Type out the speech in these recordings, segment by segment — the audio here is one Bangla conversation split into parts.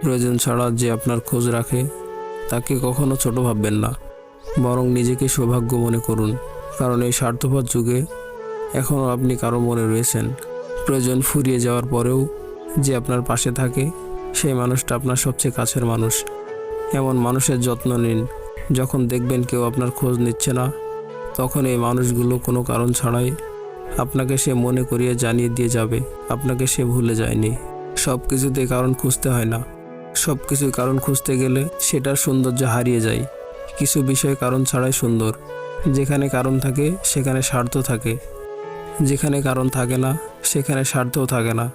প্রয়োজন ছাড়া যে আপনার খোঁজ রাখে, তাকে কখনো ছোট ভাববেন না। বরং নিজেকে সৌভাগ্য মনে করুন, কারণ এই স্বার্থপর যুগে এখনও আপনি কারও মনে রয়েছেন। প্রয়োজন ফুরিয়ে যাওয়ার পরেও যে আপনার পাশে থাকে, সেই মানুষটা আপনার সবচেয়ে কাছের মানুষ। এমন মানুষের যত্ন নিন, যখন দেখবেন কেউ আপনার খোঁজ নিচ্ছে না, তখন এই মানুষগুলো কোনো কারণ ছাড়াই আপনাকে সে মনে করিয়ে জানিয়ে দিয়ে যাবে, আপনাকে সে ভুলে যায়নি। সব কিছুতে কারণ খুঁজতে হয় না। সব কিছুই কারণ খুঁজতে গেলে সেটার সৌন্দর্য হারিয়ে যায়। কিছু বিষয় কারণ ছাড়াই সুন্দর। যেখানে কারণ থাকে, সেখানে স্বার্থ থাকে। যেখানে কারণ থাকে না, সেখানে স্বার্থও থাকে না।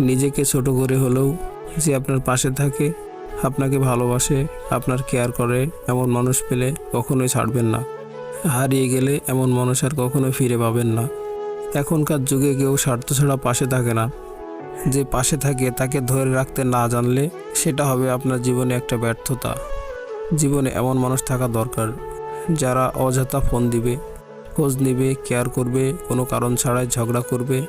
নিজেকে ছোট করে হলেও যে আপনার পাশে থাকে, আপনাকে ভালোবাসে, আপনার কেয়ার করে এমন মানুষ পেলে কখনোই ছাড়বেন না। হারিয়ে গেলে এমন মানুষ আর কখনোই ফিরে পাবেন না। এখনকার যুগে কেউ স্বার্থ ছাড়া পাশে থাকে না। যে পাশে থাকে, তাকে ধরে রাখতে না জানলে সেটা হবে আপনার জীবনে একটা ব্যর্থতা। জীবনে এমন মানুষ থাকা দরকার, যারা অযথা ফোন দিবে, খোঁজ নিবে, কেয়ার করবে, কোনো কারণ ছাড়াই ঝগড়া করবে।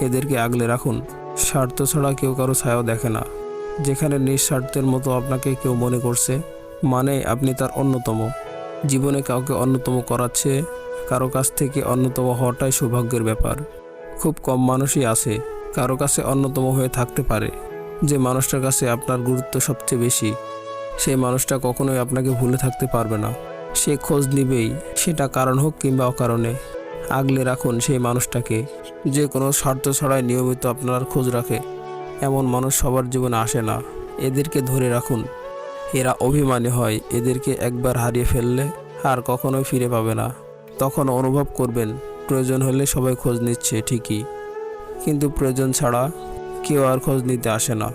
এদেরকে আগলে রাখুন। স্বার্থ ছাড়া কেউ কারও ছায়াও দেখে না। যেখানে নিঃস্বার্থের মতো আপনাকে কেউ মনে করছে মানে আপনি তার অন্যতম। জীবনে কাউকে অন্যতম করাচ্ছে, কারও কাছ থেকে অন্যতম হওয়াটাই সৌভাগ্যের ব্যাপার। খুব কম মানুষই আছে, কারও কাছে অন্যতম হয়ে থাকতে পারে। যে মানুষটার কাছে আপনার গুরুত্ব সবচেয়ে বেশি সেই মানুষটা কখনোই আপনাকে ভুলে থাকতে পারবে না। সে খোঁজ নিবেই, সেটা কারণ হোক কিংবা অকারণে। আগলে রাখুন সেই মানুষটাকে, যে কোনো স্বার্থ ছাড়াই নিয়মিত আপনার খোঁজ রাখে। এমন মানুষ সবার জীবনে আসে না। এদেরকে ধরে রাখুন। এরা অভিমানী হয়, এদেরকে একবার হারিয়ে ফেললে আর কখনোই ফিরে পাবে না। তখন অনুভব করবেন, প্রয়োজন হলে সবাই খোঁজ নিচ্ছে ঠিকই। কিন্তু প্রয়োজন ছাড়া কেউ আর খোঁজ নিতে আসে না।